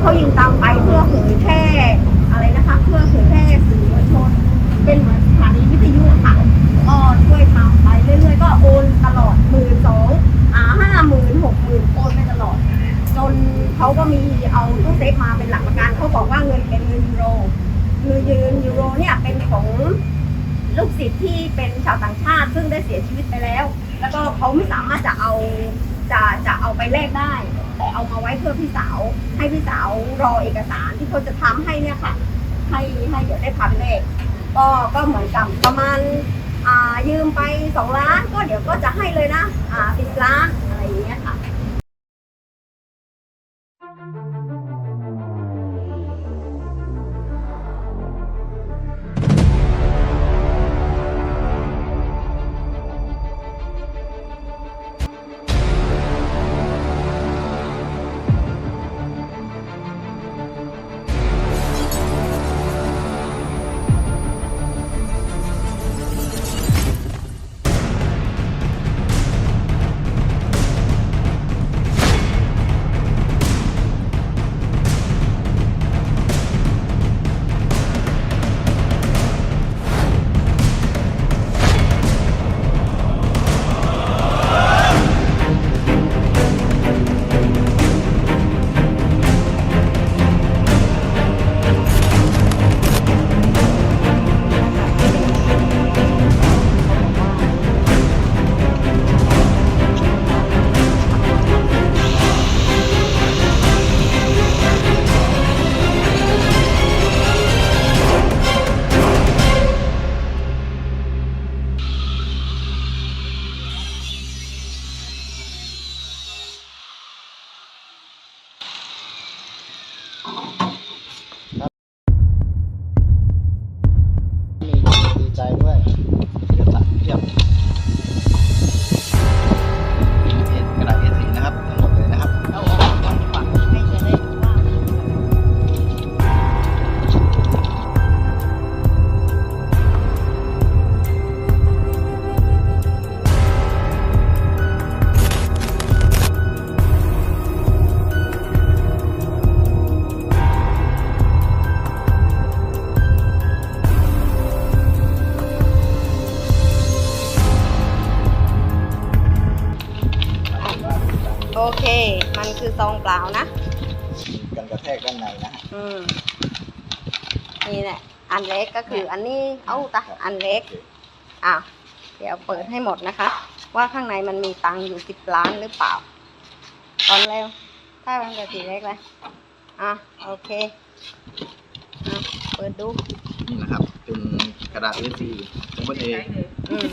เขายิงตามไปเพื่อเผยแพร่อะไรนะคะ เพื่อเผยแพร่สื่อมวลชน เป็นเหมือนสถานีวิทยุค่ะก็ช่วยทำไปเรื่อยๆ ก็โอนตลอดหมื่นสองอ่าห้าหมื่นหกหมื่นโอนไปตลอด จนเขาก็มีเอาตู้เซฟมาเป็นหลักประกันเขาบอกว่าเงินเป็นเงินยูโรเงินยืนยูโรเนี่ยเป็นของลูกศิษย์ที่เป็นชาวต่างชาติ ซึ่งได้เสียชีวิตไปแล้ว แล้วก็เขาไม่สามารถจะเอา จะจะเอาไปแลกได้ แต่เอามาไว้เพื่อพี่สาว ให้พี่สาวรอเอกสารที่เขาจะทำให้เนี่ยค่ะ ให้ให้เดี๋ยวได้พันเลขก็ก็เหมือนกับประมาณอ่ายืมไปสองล้าน ก็เดี๋ยวก็จะให้เลยนะอ่าสิบล้านอะไรอย่างเงี้ยค่ะ นะกันกระแทกด้านในนะฮะอืมนี่แหละ อันเล็กก็คืออันนี้เอาตะอันเล็กอะเดี๋ยวเปิดให้หมดนะคะ ว่าข้างในมันมีตังค์อยู่สิบล้านหรือเปล่า ตอนเร็ว ถ้ามันจะสีเล็กเลยอะโอเคอะเปิดดู นี่นะครับ เป็นกระดาษ A4 ของบนเอง อืม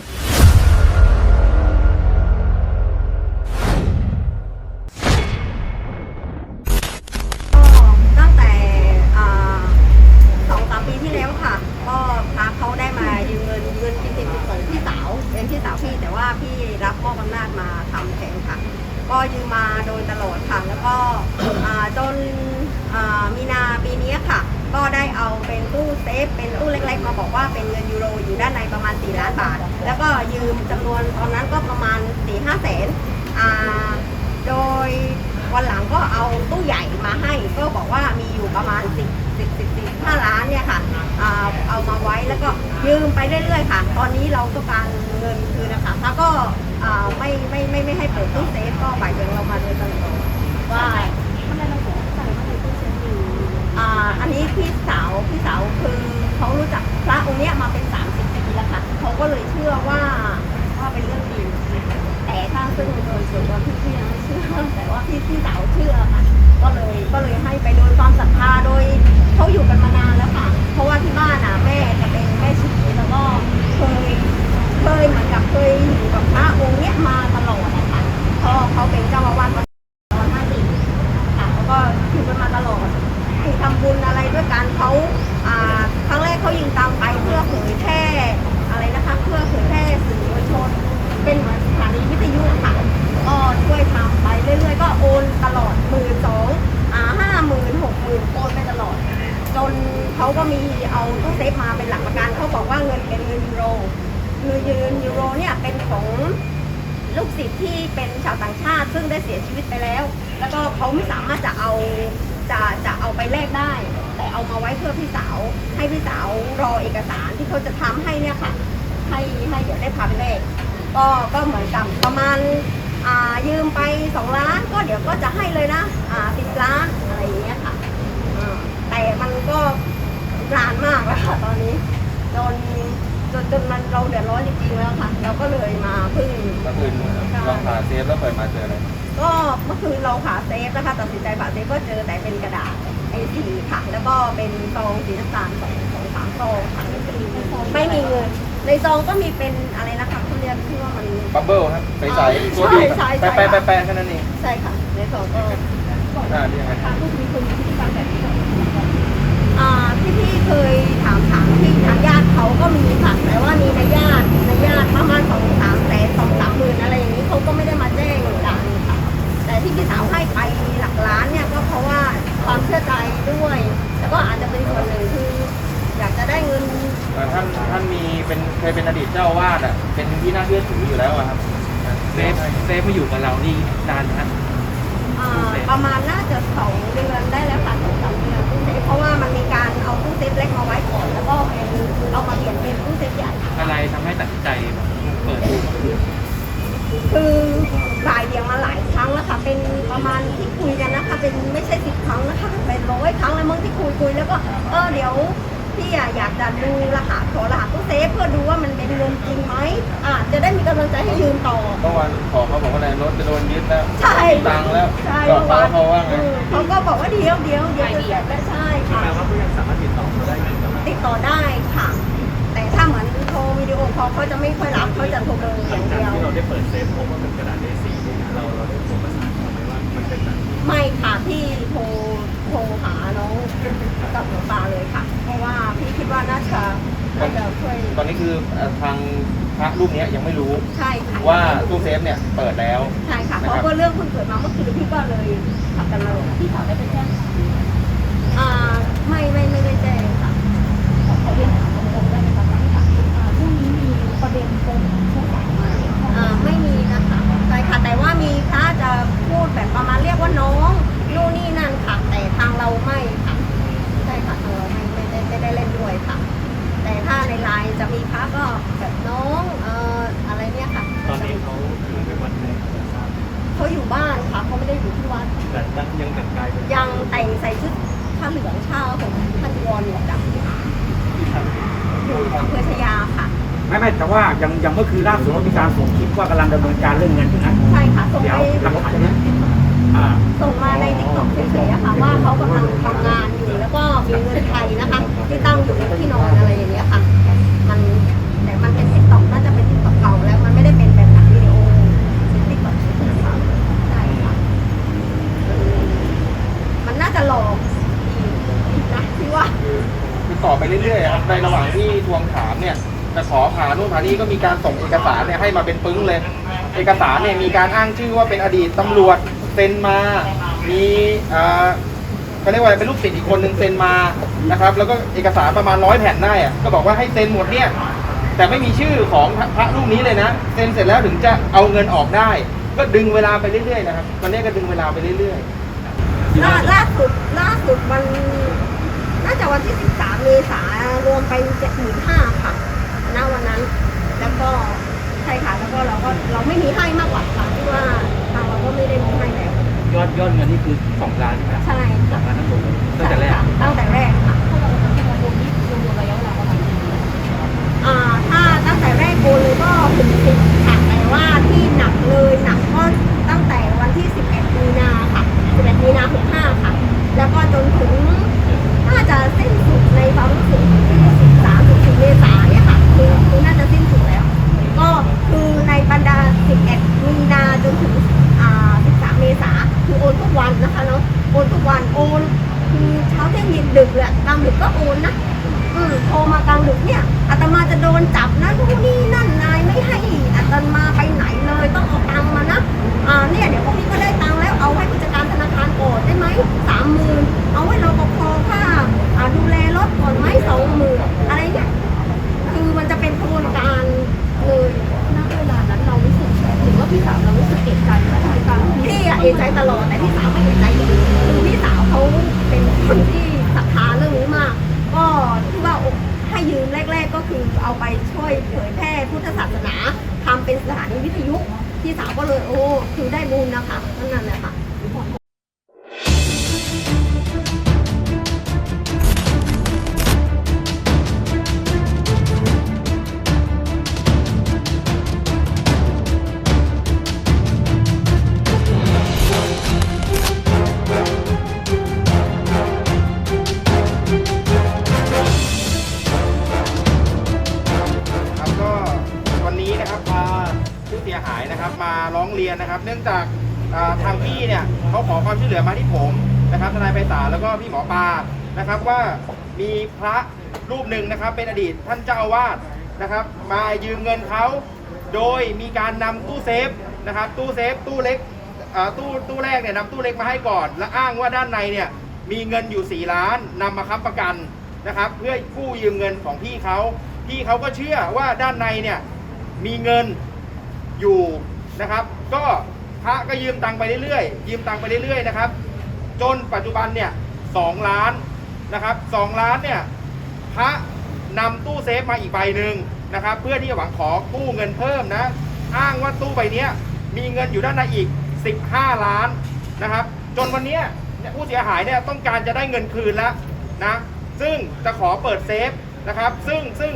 ก็ได้เอาเป็นตู้เซฟเป็นตู้เล็กๆ มาบอกว่าเป็นเงินยูโรอยู่ด้านในประมาณ 4 ล้านบาท แล้วก็ยืมจำนวนตอนนั้นก็ประมาณ 4 5แสนอ่าโดยวันหลังก็เอาตู้ใหญ่มาให้ ก็บอกว่ามีอยู่ประมาณ 10 10 10 15ล้านเนี่ยค่ะเอามาไว้แล้วก็ยืมไปเรื่อยๆค่ะ ตอนนี้เราต้องการเงินคืนนะคะถ้าก็ไม่ไม่ไม่ไม่ให้เปิดตู้เซฟก็บ่ายเบียงเรามาโดยตลอดว่า อ่าอันนี้พี่สาวพี่สาวคือเขารู้จักพระองค์เนี้ยมาเป็น 30ปีแล้วค่ะเขาก็เลยเชื่อว่าว่าเป็นเรื่องจริงแต่ถ้าซึ่งโดยส่วนตัวพี่พี่ยังไม่เชื่อแต่ว่าพี่พี่สาวเชื่อค่ะก็เลยก็เลยให้ไปโดยความศรัทธาโดยเขาอยู่กันมานาน ลูกศิษย์ที่เป็นชาวต่างชาติ ซึ่งได้เสียชีวิตไปแล้ว แล้วก็เขาไม่สามารถจะเอาจะจะเอาไปแลกได้ แต่เอามาไว้เพื่อพี่สาว ให้พี่สาวรอเอกสารที่เขาจะทำให้เนี่ยค่ะ ให้ให้เดี๋ยวได้พาไปแลกก็ก็เหมือนกับประมาณอ่ายืมไปสองล้านก็เดี๋ยวก็จะให้เลยนะอ่าสิบล้านอะไรอย่างเงี้ยค่ะแต่มันก็นานมากแล้วค่ะตอนนี้จน จนจนมันเราเดือดร้อนจริงๆแล้วค่ะ เราก็เลยมาพึ่ง เมื่อคืนลองหาเซฟแล้วเปิดมาเจออะไรก็เมื่อคืนเราหาเซฟนะคะตัดสินใจผ่าเซฟก็เจอแต่เป็นกระดาษ A4 ค่ะ แล้วก็เป็นซองสีน้ำตาลสองสองสามซองค่ะไม่มีเงินในซองก็มีเป็นอะไรนะคะเขาเรียกที่ว่ามัน บับเบิ้ลครับใสๆตัวดีใช่ใช่ แปะแปะแปะแค่นั้นเองใช่ค่ะ ในซองก็ อ่านี่ไงทางลูกมีคนมีพฤติกรรมแบบนี้กับคุณก่อนอ่าที่พี่เคยถามถามที่ทาง ญาติเขาก็มีค่ะแต่ว่ามี ตัดสินใจเปิดดูคือบ่ายเดียงมาหลายครั้งแล้วค่ะเป็นประมาณที่คุยกันนะคะเป็นไม่ใช่สิบครั้งนะคะเป็นร้อยครั้งแล้วมั้งที่คุยคุยแล้วก็เออเดี๋ยวพี่อะอยากจะดูรหัสขอรหัสตู้เซฟเพื่อดูว่ามันเป็นเงินจริงไหมอ่าจะได้มีกำลังใจให้ยืมต่อเมื่อวานขอเขาบอกว่าอะไรรถจะโดนยึดแล้วใช่ไม่มีตังค์แล้วใช่บอกเขาแล้วเขาว่าไงเออเขาก็บอกว่าเดี๋ยวเดี๋ยวเดี๋ยวจะเสร็จแล้วใช่ค่ะแปลว่าผู้ยังสามารถติดต่อเขาได้ไหมติดต่อได้ค่ะ แต่ถ้าเหมือน โทรวิดีโอคอลเขาจะไม่ค่อยรับเขาจะโทรเบอร์อย่างเดียวที่เราได้เปิดเซฟผมว่าเป็นกระดาษ A4 เนี่ยนะเราเราได้โทรประสานเขาไหมว่ามันเป็นแบบนี้ไม่ค่ะพี่โทรโทรหาน้องกับหลวงตาเลยค่ะ เพราะว่าพี่คิดว่าน่าจะน่าจะช่วยตอนนี้คือเอ่อทางพระรูปเนี้ยยังไม่รู้ใช่ค่ะว่าตู้เซฟเนี่ยเปิดแล้ว ใช่ค่ะเพราะว่าเรื่องเพิ่งเกิดมาเมื่อคืนพี่ก็เลยขับกันมาเลยพี่สาวได้ไปแจ้งความอ่าไม่ไม่ไม่ได้แจ้ง ประเด็นปมชู้สาวมาเกี่ยวข้องอ่าไม่มีนะคะใช่ค่ะแต่ว่ามีพระจะพูดแบบประมาณเรียกว่าน้องนู่นนี่นั่นค่ะ แต่ทางเราไม่ค่ะใช่ค่ะทางเราไม่ไม่ได้ไม่ได้เล่นด้วยค่ะ แต่ถ้าในไลน์จะมีพระก็แบบน้องเอ่ออะไรเนี่ยค่ะ ตอนนี้เขาอยู่ในวัดไหน เขาอยู่บ้านค่ะเขาไม่ได้อยู่ที่วัด แต่ยังยังแต่งกายเป็น ยังแต่งใส่ชุดผ้าเหลืองชาผมพันวรอยู่กับอยู่อำเภอชยาค่ะ ไม่ไม่แต่ว่ายังยังเมื่อคืนล่าสุดก็มีการส่งคลิปว่ากำลังดำเนินการเรื่องเงินอยู่นะใช่ค่ะส่งเดี๋ยวไปหลักฐานนะอ่าส่งมาในติ๊กต็อกเฉยๆอะค่ะว่าเขากำลังทำงานอยู่แล้วก็มีเงินไทยนะคะที่ตั้งอยู่ที่นอนอะไรอย่างเงี้ยค่ะ มันแต่มันเป็นติ๊กต็อกน่าจะเป็นติ๊กต็อกเก่าแล้วมันไม่ได้เป็นแบบหนังวิดีโอเป็นติ๊กต็อกเฉยๆค่ะใช่ค่ะมันน่าจะหลอกอีกนะที่ว่า คือต่อไปเรื่อยๆครับในระหว่างที่ทวงถามเนี่ย จะขอผ่านนู่นผ่านนี่ก็มีการส่งเอกสารเนี่ยให้มาเป็นปึ้งเลย เอกสารเนี่ยมีการอ้างชื่อว่าเป็นอดีตตำรวจเซ็นมา มีอ่าเขาเรียกว่าอะไรเป็นลูกศิษย์อีกคนหนึ่งเซ็นมานะครับ แล้วก็เอกสารประมาณร้อยแผ่นได้อะก็บอกว่าให้เซ็นหมดเนี่ยแต่ไม่มีชื่อของพระรูปนี้เลยนะเซ็นเสร็จแล้วถึงจะเอาเงินออกได้ ก็ดึงเวลาไปเรื่อยๆนะครับตอนนี้ก็ดึงเวลาไปเรื่อยๆล่าล่าสุดล่าสุดมันน่าจะวันที่ 13 เมษารวมไป75,000ค่ะ ณวันนั้น แล้วก็ใช่ค่ะแล้วก็เราก็เราไม่มีให้มากกว่าค่ะที่ว่าทางเราก็ไม่ได้มีให้แล้วยอดยอดเงินนี่คือ2ล้านนะใช่สอค่ะงล้านทั้งหมดตั้งแต่แรก ตั้งแต่แรกค่ะถ้าเราจะที่รวมนี้รวมระยะเวลาประมาณกี่ปีอ่าถ้าตั้งแต่แรกโกนเลยก็ถึงสิบค่ะแต่ว่าที่หนักเลยหนักก็ตั้งแต่วันที่ 11 มีนาค่ะ 11 มีนา65ค่ะ แล้วก็จนถึงน่าจะสิ้นสุดในความรู้สึกที่13 14เมษายนเนี่ย คือคือน่าจะสิ้นสุดแล้ว ก็คือในบรรดา 11 มีนาจนถึงอ่า13 เมษาคือโอนทุกวันนะคะเนาะโอนทุกวันโอนคือเช้าเที่ยงเย็นดึกแหละกลางดึกก็โอนนะอืมโทรมากลางดึกเนี่ยอาตมาจะโดนจับนะนู่นนี่ วิทยุพี่สาวก็เลยโอ้คือได้บุญนะคะนั่นแหละค่ะ รียนนะครับ เนื่องจากทางพี่เนี่ยเขาขอความช่วยเหลือมาที่ผมนะครับทนายไพศาลแล้วก็พี่หมอปลานะครับว่ามีพระรูปหนึ่งนะครับ เป็นอดีตท่านเจ้าอาวาสนะครับ มายืมเงินเขาโดยมีการนำตู้เซฟนะครับ ตู้เซฟตู้เล็กตู้ตู้แรกเนี่ยนำตู้เล็กมาให้ก่อน และอ้างว่าด้านในเนี่ยมีเงินอยู่ 4 ล้านนำมาค้ำประกันนะครับ เพื่อกู้ยืมเงินของพี่เขาพี่เขาก็เชื่อว่าด้านในเนี่ยมีเงินอยู่นะครับ ก็พระก็ยืมตังไปเรื่อยๆยืมตังไปเรื่อยๆนะครับ จนปัจจุบันเนี่ยสองล้านนะครับสองล้านเนี่ยพระนำตู้เซฟมาอีกใบหนึ่งนะครับ เพื่อที่จะหวังขอกู้เงินเพิ่มนะ อ้างว่าตู้ใบนี้มีเงินอยู่ด้านในอีก 15 ล้านนะครับ จนวันนี้ผู้เสียหายเนี่ยต้องการจะได้เงินคืนแล้วนะ ซึ่งจะขอเปิดเซฟนะครับ ซึ่งซึ่ง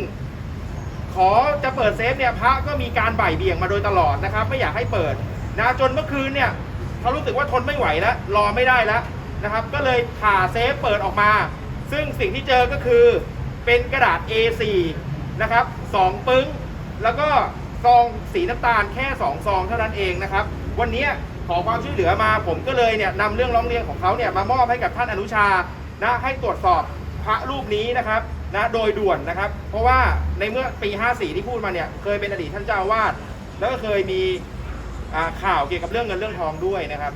ขอจะเปิดเซฟเนี่ยพระก็มีการบ่ายเบี่ยงมาโดยตลอดนะครับ ไม่อยากให้เปิดนะจนเมื่อคืนเนี่ยเขารู้สึกว่าทนไม่ไหวแล้วรอไม่ได้แล้วนะครับ ก็เลยผ่าเซฟเปิดออกมา ซึ่งสิ่งที่เจอก็คือเป็นกระดาษ A4 นะครับสองปึ้ง แล้วก็ซองสีน้ำตาลแค่2ซองเท่านั้นเองนะครับ วันนี้ขอความช่วยเหลือมาผมก็เลยเนี่ยนำเรื่องร้องเรียนของเขาเนี่ยมามอบให้กับท่านอนุชานะให้ตรวจสอบพระรูปนี้นะครับ นะโดยด่วนนะครับ เพราะว่าในเมื่อปี 54 ที่พูดมาเนี่ยเคยเป็นอดีตท่านเจ้าวาดแล้วก็เคยมีข่าวเกี่ยวกับเรื่องเงินเรื่องทองด้วยนะครับ